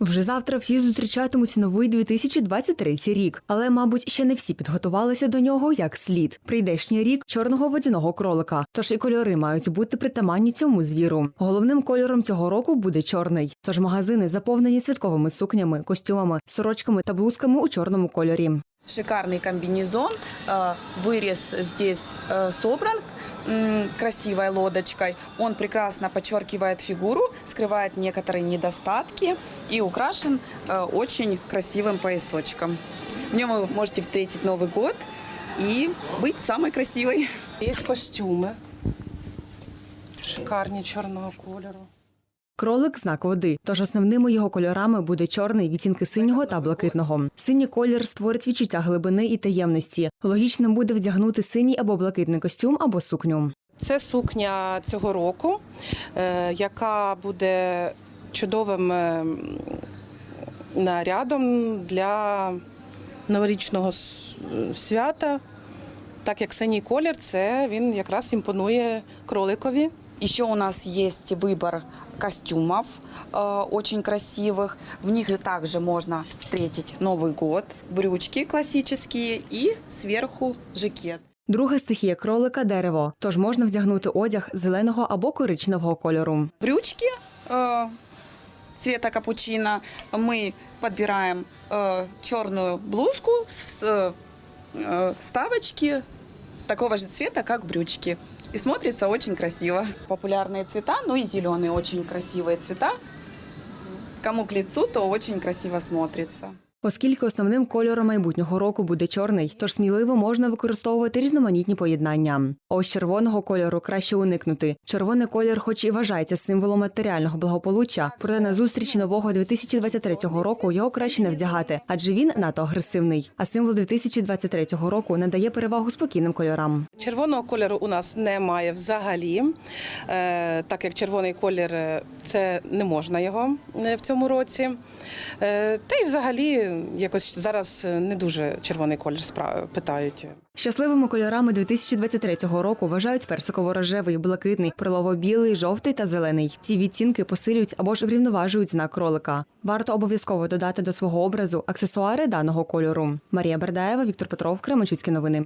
Вже завтра всі зустрічатимуть новий 2023 рік, але, мабуть, ще не всі підготувалися до нього як слід. Прийдешній рік чорного водяного кролика. Тож і кольори мають бути притаманні цьому звіру. Головним кольором цього року буде чорний. Тож магазини заповнені святковими сукнями, костюмами, сорочками та блузками у чорному кольорі. Шикарный комбинезон, э, вырез здесь э, собран красивой лодочкой. Он прекрасно подчеркивает фигуру, скрывает некоторые недостатки и украшен э, очень красивым поясочком. В нем вы можете встретить Новый год и быть самой красивой. Є костюми шикарні чорного кольору. Кролик знак води, тож основними його кольорами буде чорний, відтінки синього та блакитного. Синій колір створить відчуття глибини і таємності. Логічним буде вдягнути синій або блакитний костюм або сукню. Це сукня цього року, е, яка буде чудовим е, нарядом для новорічного свята. Так як синій колір, це він якраз імпонує кроликові. Еще у нас есть выбор костюмов э, очень красивых. В них также можно встретить Новый год. Брючки классические и сверху жакет. Друга стихія кролика дерево, тож можна вдягнути одяг зеленого або коричневого кольору. Брючки э, цвета капучино. Мы подбираем э, черную блузку с э, э, вставочки такого же цвета, как брючки. И смотрится очень красиво. Популярные цвета, ну и зеленые очень красивые цвета. Кому к лицу, то очень красиво смотрится. Оскільки основним кольором майбутнього року буде чорний, тож сміливо можна використовувати різноманітні поєднання. Ось червоного кольору краще уникнути. Червоний колір, хоч і вважається символом матеріального благополуччя, проте на зустрічі нового 2023 року його краще не вдягати, адже він надто агресивний. А символ 2023 року надає перевагу спокійним кольорам. Червоного кольору у нас немає взагалі, е, так як червоний колір е, це не можна його е, в цьому році. Та й взагалі якось зараз е, не дуже червоний колір питають. Щасливими кольорами 2023 року вважають персиково-рожевий, блакитний, прилово-білий, жовтий та зелений. Ці відцінки посилюють або ж врівноважують знак кролика. Варто обов'язково додати до свого образу аксесуари даного кольору. Марія Бердаєва, Віктор Петров, Кременчуцькі новини.